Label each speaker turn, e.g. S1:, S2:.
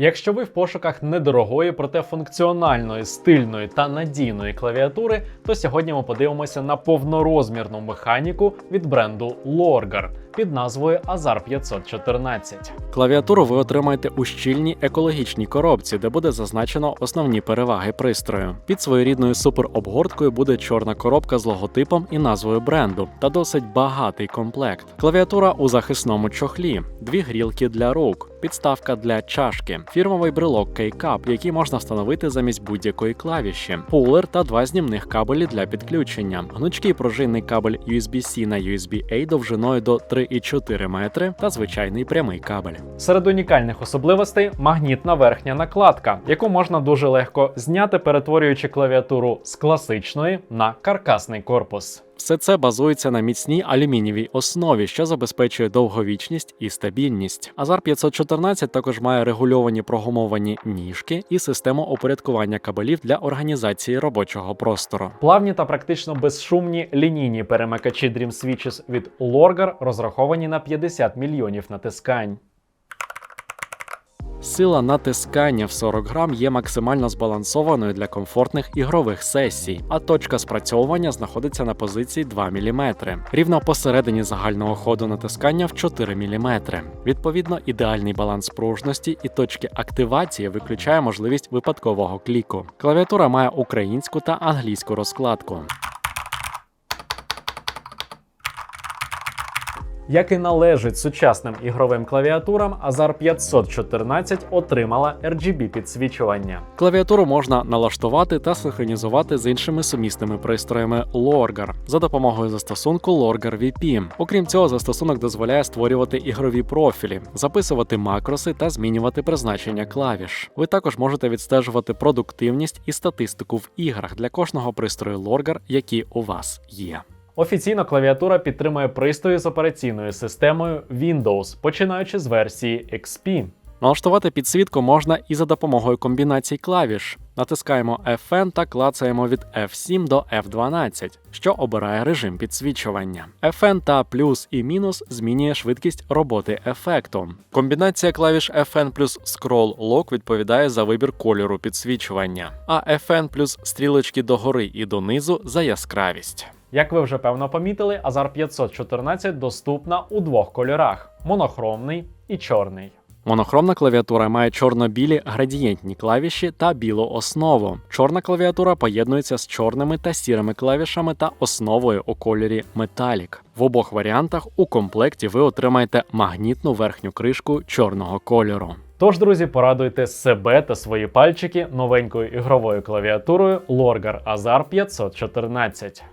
S1: Якщо ви в пошуках недорогої, проте функціональної, стильної та надійної клавіатури, то сьогодні ми подивимося на повнорозмірну механіку від бренду Lorgar під назвою Azar 514.
S2: Клавіатуру ви отримаєте у щільній екологічній коробці, де буде зазначено основні переваги пристрою. Під своєрідною суперобгорткою буде чорна коробка з логотипом і назвою бренду та досить багатий комплект. Клавіатура у захисному чохлі, дві грілки для рук, підставка для чашки, фірмовий брелок K-Cup, який можна встановити замість будь-якої клавіші, пулер та два знімних кабелі для підключення, гнучкий пружинний кабель USB-C на USB-A довжиною до 3,4 метри та звичайний прямий кабель.
S1: Серед унікальних особливостей магнітна верхня накладка, яку можна дуже легко зняти, перетворюючи клавіатуру з класичної на каркасний корпус.
S2: Все це базується на міцній алюмінієвій основі, що забезпечує довговічність і стабільність. Азар 514 також має регульовані прогумовані ніжки і систему упорядкування кабелів для організації робочого простору.
S1: Плавні та практично безшумні лінійні перемикачі Dream Switches від Lorgar розраховані на 50 мільйонів натискань.
S2: Сила натискання в 40 грам є максимально збалансованою для комфортних ігрових сесій, а точка спрацьовування знаходиться на позиції 2 мм, рівно посередині загального ходу натискання в 4 мм. Відповідно, ідеальний баланс пружності і точки активації виключає можливість випадкового кліку. Клавіатура має українську та англійську розкладку.
S1: Як і належить сучасним ігровим клавіатурам, Azar 514 отримала RGB підсвічування.
S2: Клавіатуру можна налаштувати та синхронізувати з іншими сумісними пристроями Lorgar за допомогою застосунку Lorgar VP. Окрім цього, застосунок дозволяє створювати ігрові профілі, записувати макроси та змінювати призначення клавіш. Ви також можете відстежувати продуктивність і статистику в іграх для кожного пристрою Lorgar, які у вас є.
S1: Офіційно клавіатура підтримує пристрої з операційною системою Windows, починаючи з версії XP.
S2: Налаштувати підсвітку можна і за допомогою комбінацій клавіш. Натискаємо FN та клацаємо від F7 до F12, що обирає режим підсвічування. FN та плюс і мінус змінює швидкість роботи ефекту. Комбінація клавіш FN плюс Scroll Lock відповідає за вибір кольору підсвічування, а FN плюс стрілочки догори і донизу за яскравість.
S1: Як ви вже певно помітили, Azar 514 доступна у двох кольорах: монохромний і чорний.
S2: Монохромна клавіатура має чорно-білі градієнтні клавіші та білу основу. Чорна клавіатура поєднується з чорними та сірими клавішами та основою у кольорі Metallic. В обох варіантах у комплекті ви отримаєте магнітну верхню кришку чорного кольору.
S1: Тож, друзі, порадуйте себе та свої пальчики новенькою ігровою клавіатурою Lorgar Azar 514.